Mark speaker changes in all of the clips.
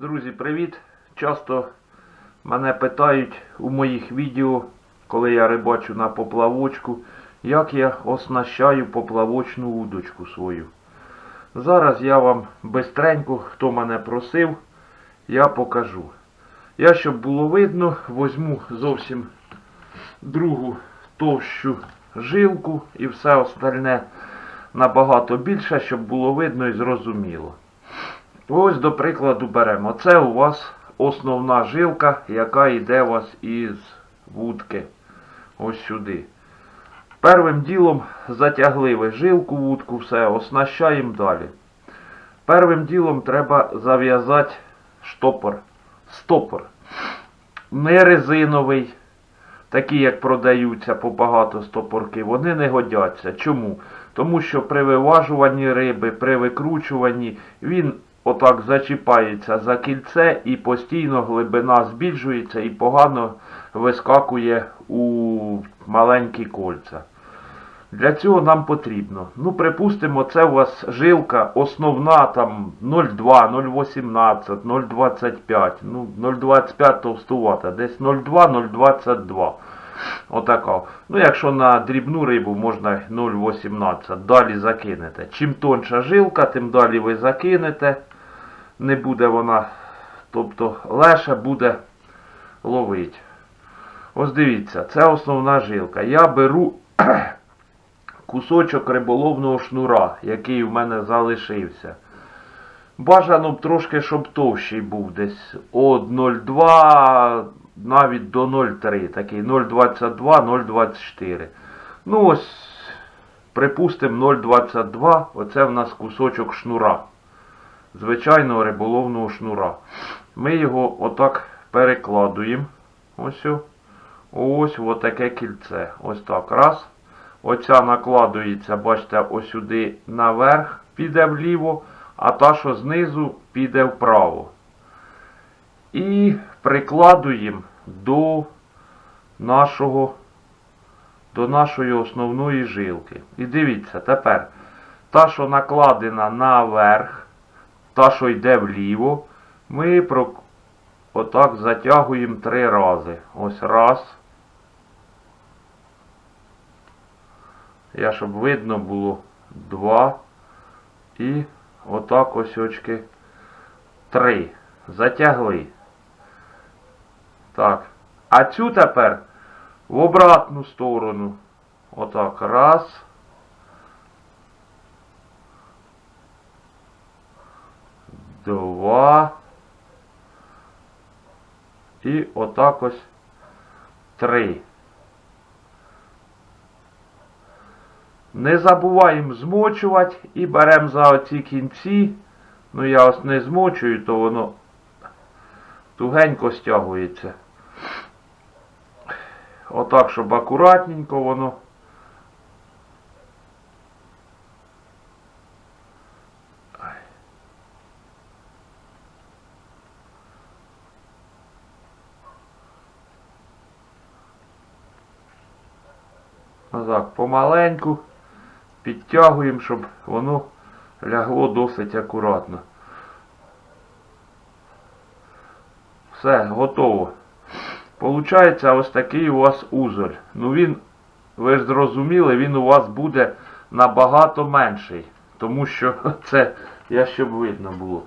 Speaker 1: Друзі, привіт! Часто мене питають у моїх відео, коли я рибачу на поплавочку, як я оснащаю поплавочну удочку свою. Зараз я вам бистренько, хто мене просив, я покажу. Я, щоб було видно, возьму зовсім другу товщу жилку і все остальне набагато більше, щоб було видно і зрозуміло. Ось, до прикладу, беремо. Це у вас основна жилка, яка йде у вас із вудки. Ось сюди. Первим ділом затягли ви жилку, вудку, все, оснащаємо далі. Первим ділом треба зав'язати штопор. Стопор. Не резиновий, такі, як продаються по багато стопорки, вони не годяться. Чому? Тому що при виважуванні риби, при викручуванні він отак зачіпається за кільце і постійно глибина збільшується і погано вискакує у маленькі кольця. Для цього нам потрібно. Ну, припустимо, це у вас жилка основна там 0,2, 0,18, 0,25. Ну, 0,25 товстувата, десь 0,2, 0,22. Отака. Ну, якщо на дрібну рибу можна 0,18. Далі закинете. Чим тонша жилка, тим далі ви закинете. Не буде вона, тобто леша буде ловить. Ось дивіться, це основна жилка. Я беру кусочок риболовного шнура, який в мене залишився. Бажано б трошки, щоб товщий був десь від 0,2 навіть до 0,3, такий 0,22, 0,24. Ну ось, припустимо, 0,22, оце в нас кусочок шнура. Звичайного риболовного шнура. Ми його отак перекладуємо. Ось. Ось таке кільце. Ось так. Раз. Оця накладується, бачите, ось сюди наверх піде вліво, а та, що знизу, піде вправо. І прикладуємо до нашого, до нашої основної жилки. І дивіться, тепер та, що накладена наверх, та, що йде вліво, ми про... отак затягуємо три рази. Ось раз. Я, щоб видно було два. І отак ось очки три. Затягли. Так. А цю тепер в обратну сторону. Отак. Раз. Два. І отак ось три. Не забуваємо змочувати і беремо за оці кінці. Ну я ось не змочую, то воно тугенько стягується. Отак, щоб акуратненько воно. Отак, помаленьку підтягуємо, щоб воно лягло досить акуратно. Все, готово. Получається ось такий у вас узор. Ну він, ви ж зрозуміли, він у вас буде набагато менший. Тому що це, я щоб видно було.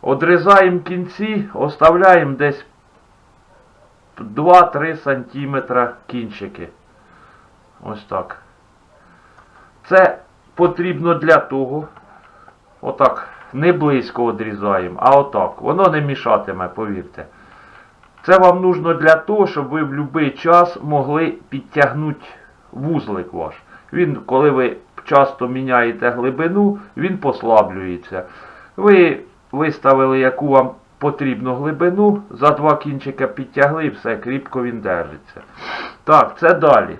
Speaker 1: Одрізаємо кінці, оставляємо десь 2-3 см кінчики. Ось так. Це потрібно для того, отак, не близько одрізаємо, а отак. Воно не мішатиме, повірте. Це вам нужно для того, щоб ви в будь-який час могли підтягнути вузлик ваш. Він, коли ви часто міняєте глибину, він послаблюється. Ви виставили, яку вам потрібну глибину, за два кінчика підтягли і все, кріпко він держиться. Так, це далі.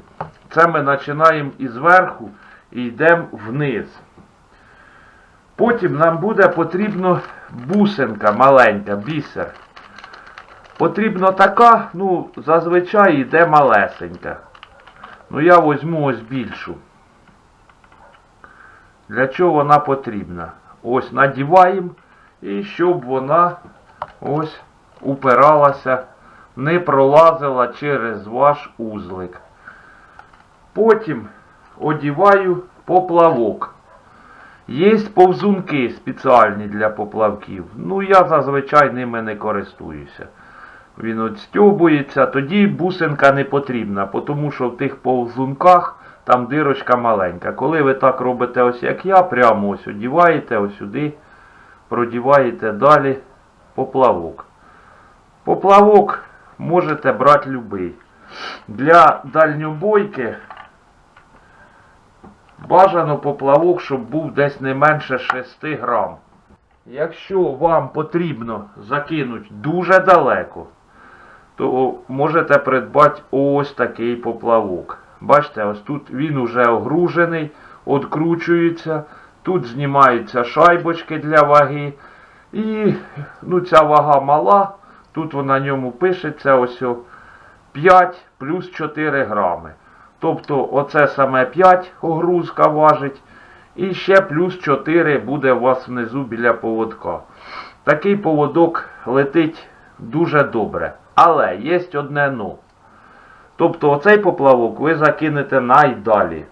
Speaker 1: Це ми починаємо із верху і йдемо вниз. Потім нам буде потрібно бусинка маленька, бісер. Потрібно така, ну, зазвичай йде малесенька. Ну я візьму ось більшу. Для чого вона потрібна? Ось надіваємо і щоб вона ось упиралася, не пролазила через ваш узлик. Потім одіваю поплавок. Є повзунки спеціальні для поплавків. Ну, я зазвичай ними не користуюся. Він отстьобується, тоді бусинка не потрібна, тому що в тих повзунках там дирочка маленька. Коли ви так робите, ось як я, прямо ось одіваєте, ось сюди, продіваєте далі поплавок. Поплавок можете брати любий. Для дальньобойки бажано поплавок, щоб був десь не менше 6 грам. Якщо вам потрібно закинути дуже далеко, то можете придбати ось такий поплавок. Бачите, ось тут він уже огружений, откручується, тут знімаються шайбочки для ваги. І ну, ця вага мала, тут на ньому пишеться ось 5 плюс 4 грами. Тобто оце саме 5 огрузка важить. І ще плюс 4 буде у вас внизу біля поводка. Такий поводок летить дуже добре. Але є одне но. Тобто оцей поплавок ви закинете найдалі.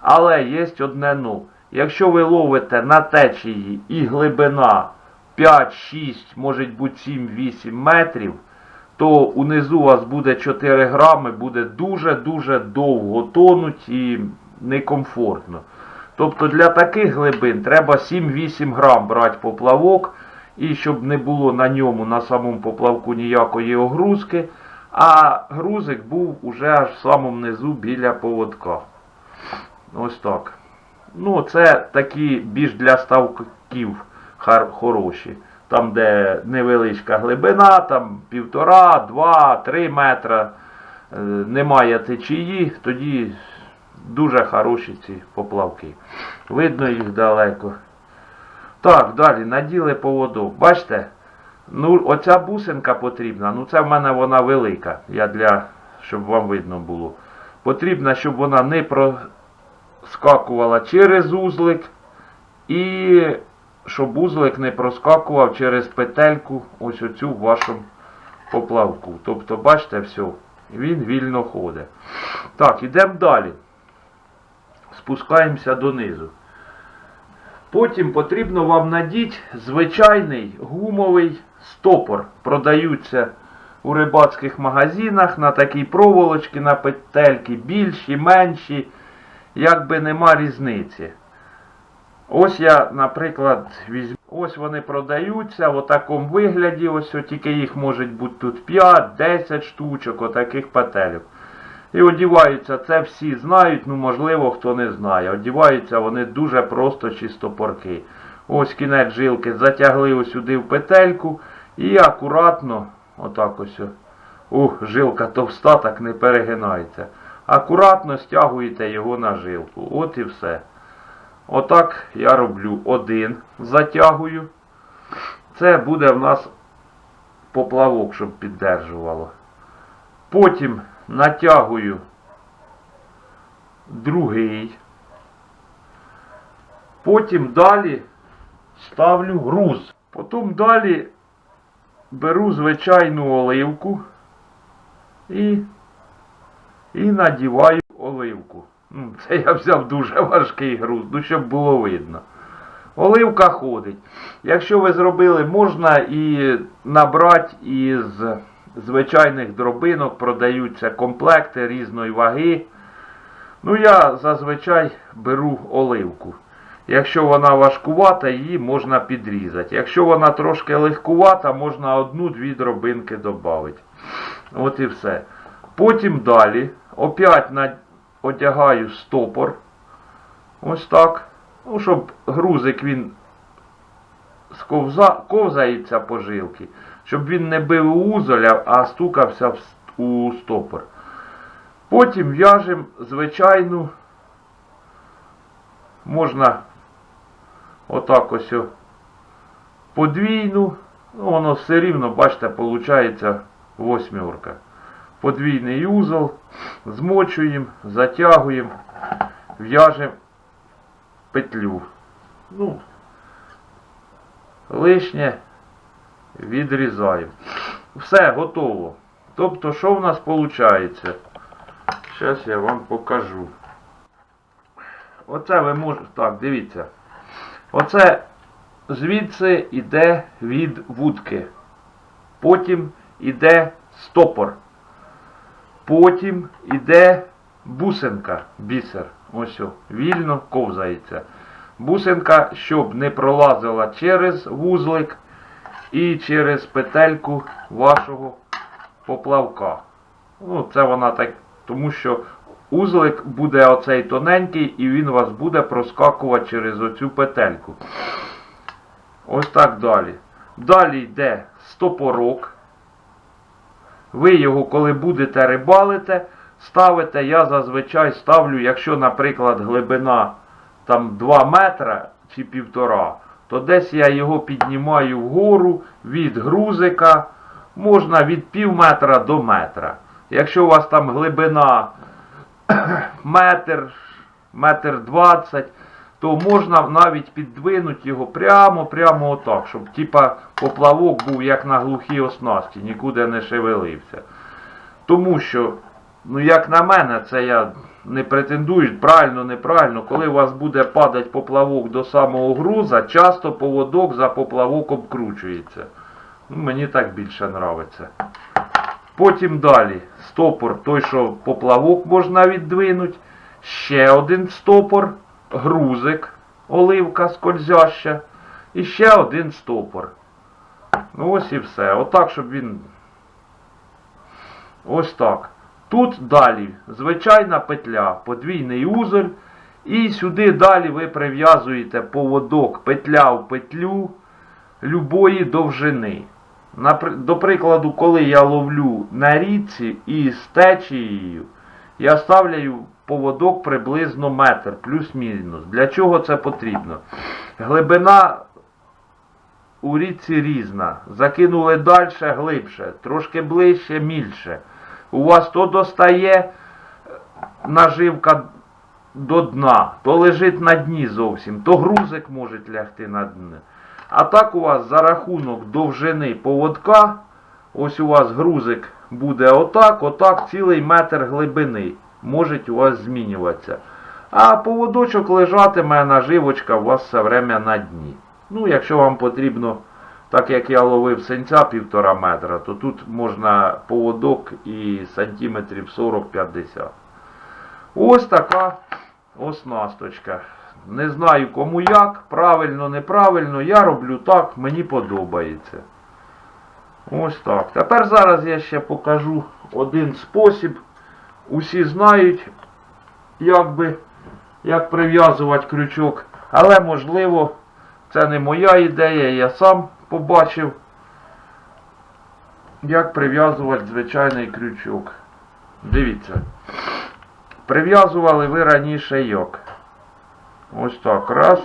Speaker 1: Але є одне но. Якщо ви ловите на течії і глибина 5, 6, може бути 7-8 метрів, то унизу у вас буде 4 грами, буде дуже-дуже довго тонуть і некомфортно. Тобто для таких глибин треба 7-8 грам брати поплавок, і щоб не було на ньому, на самому поплавку ніякої огрузки, а грузик був уже аж в самому низу біля поводка. Ось так. Ну, це такі більш для ставків хороші. Там, де невеличка глибина, там півтора, два, три метра, е, немає течії, тоді дуже хороші ці поплавки. Видно їх далеко. Так, далі, наділи поводок. Бачите? Ну, оця бусинка потрібна. Ну, це в мене вона велика. Я для, щоб вам видно було. Потрібно, щоб вона не проскакувала через узлик. І щоб узлик не проскакував через петельку ось оцю в вашому поплавку. Тобто, бачите, все, він вільно ходить. Так, ідемо далі. Спускаємося донизу. Потім потрібно вам надіть звичайний гумовий стопор. Продаються у рибацьких магазинах на такій проволочці, на петельки, більші, менші, якби нема різниці. Ось я, наприклад, візьму. Ось вони продаються в такому вигляді, ось тільки їх може бути тут 5-10 штучок, отаких петельок. І одіваються, це всі знають, ну можливо хто не знає. Одіваються вони дуже просто чистопорки. Ось кінець жилки затягли ось сюди в петельку і акуратно, отак ось. Ух, жилка товста, так не перегинається. Акуратно стягуєте його на жилку. От і все. Отак я роблю один, затягую. Це буде в нас поплавок, щоб піддержувало. Потім натягую другий. Потім далі ставлю груз. Потім далі беру звичайну оливку і, і надіваю оливку. Ну, Це я взяв дуже важкий груз, ну щоб було видно. Оливка ходить. Якщо ви зробили, можна і набрати із звичайних дробинок, продаються комплекти різної ваги. Ну, я зазвичай беру оливку. Якщо вона важкувата, її можна підрізати. Якщо вона трошки легкувата, можна одну-дві дробинки додати. От і все. Потім далі опять на... одягаю стопор. Ось так. Ну, щоб грузик він сковза... ковзається по жилки, щоб він не бив узоля, а стукався у стопор. Потім в'яжемо звичайну, можна отак ось подвійну, ну воно все рівно, бачите, виходить восьмерка. Подвійний узол, змочуємо, затягуємо, в'яжемо петлю. Ну, лишнє відрізаємо. Все, готово. Тобто, що в нас виходить? Зараз я вам покажу. Оце ви можете. Так, дивіться. Оце звідси йде від вудки. Потім йде стопор. Потім йде бусинка, бісер. Ось о, вільно ковзається. Бусинка, щоб не пролазила через вузлик і через петельку вашого поплавка. Ну, це вона так, тому що узлик буде оцей тоненький і він вас буде проскакувати через оцю петельку. Ось так далі. Далі йде стопорок. Ви його, коли будете рибалити, ставите, я зазвичай ставлю, якщо, наприклад, глибина там 2 метра чи півтора, то десь я його піднімаю вгору від грузика, можна від пів метра до метра. Якщо у вас там глибина метр, метр двадцять, то можна навіть піддвинути його прямо-прямо отак, щоб типа поплавок був як на глухій оснасті, нікуди не шевелився. Тому що, ну як на мене, це я не претендую, правильно, неправильно, коли у вас буде падати поплавок до самого груза, часто поводок за поплавок обкручується. Ну, мені так більше нравиться. Потім далі стопор, той, що поплавок можна віддвинути. Ще один стопор, грузик, оливка скользяща. І ще один стопор. Ну ось і все. Отак, щоб він. Ось так. Тут далі звичайна петля, подвійний узель. І сюди далі ви прив'язуєте поводок петля в петлю любої довжини. До прикладу, коли я ловлю на річці і з течією, я ставляю поводок приблизно метр, плюс-мінус. Для чого це потрібно? Глибина у річці різна. Закинули далі, глибше, трошки ближче, мільше. У вас то достає е, наживка до дна, то лежить на дні зовсім, то грузик може лягти на дно. А так у вас за рахунок довжини поводка, ось у вас грузик буде отак, отак, цілий метр глибини. Може у вас змінюватися. А поводочок лежатиме, наживочка у вас все время на дні. Ну, якщо вам потрібно, так як я ловив сенця півтора метра, то тут можна поводок і сантиметрів 40-50. Ось така оснасточка. Не знаю кому як, правильно, неправильно, я роблю так, мені подобається. Ось так. Тепер зараз я ще покажу один спосіб. Усі знають, як би, як прив'язувати крючок. Але можливо, це не моя ідея, я сам побачив, як прив'язувати звичайний крючок. Дивіться. Прив'язували ви раніше як? Ось так. Раз.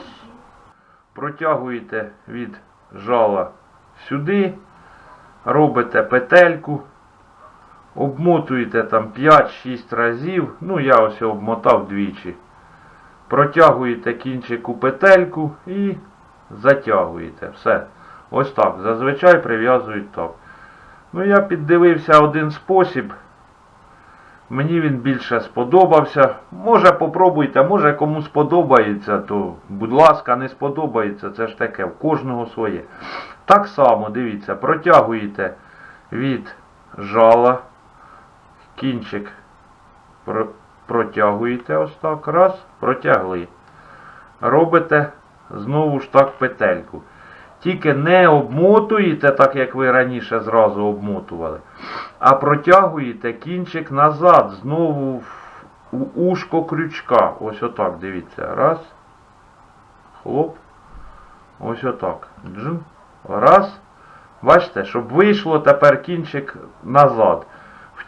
Speaker 1: Протягуєте від жала сюди. Робите петельку. Обмотуєте там 5-6 разів. Ну, я ось обмотав двічі. Протягуєте кінчик у петельку і затягуєте. Все. Ось так. Зазвичай прив'язують так. Ну, я піддивився один спосіб. Мені він більше сподобався. Може попробуйте, може кому сподобається, то будь ласка, не сподобається, це ж таке, в кожного своє. Так само, дивіться, протягуєте від жала, кінчик протягуєте ось так, раз, протягли. Робите знову ж так петельку. Тільки не обмотуєте, так як ви раніше зразу обмотували, а протягуєте кінчик назад, знову в ушко крючка. Ось отак, дивіться. Раз. Хлоп. Ось отак. Джин. Раз. Бачите, щоб вийшло тепер кінчик назад.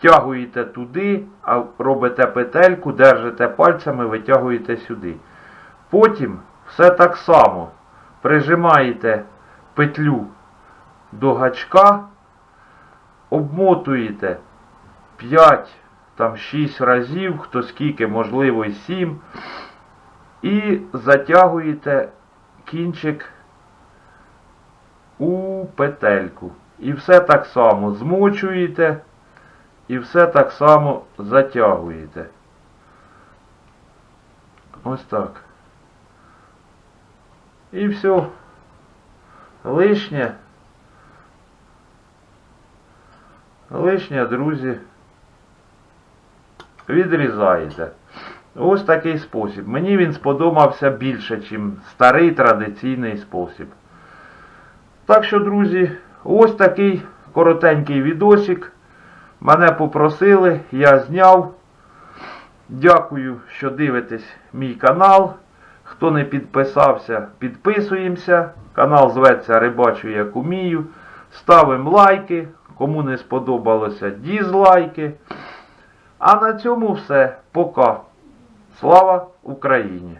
Speaker 1: Втягуєте туди, а робите петельку, держите пальцями, витягуєте сюди. Потім все так само. Прижимаєте петлю до гачка, обмотуєте 5, там 6 разів, хто скільки, можливо, і 7. І затягуєте кінчик у петельку. І все так само змочуєте, і все так само затягуєте. Ось так. І все. Лишнє. Лишнє, друзі, відрізаєте. Ось такий спосіб. Мені він сподобався більше, ніж старий традиційний спосіб. Так що, друзі, ось такий коротенький відосик. Мене попросили, я зняв. Дякую, що дивитесь мій канал. Хто не підписався, підписуємося. Канал зветься Рибачу як умію. Ставимо лайки. Кому не сподобалося, дізлайки. А на цьому все. Пока. Слава Україні!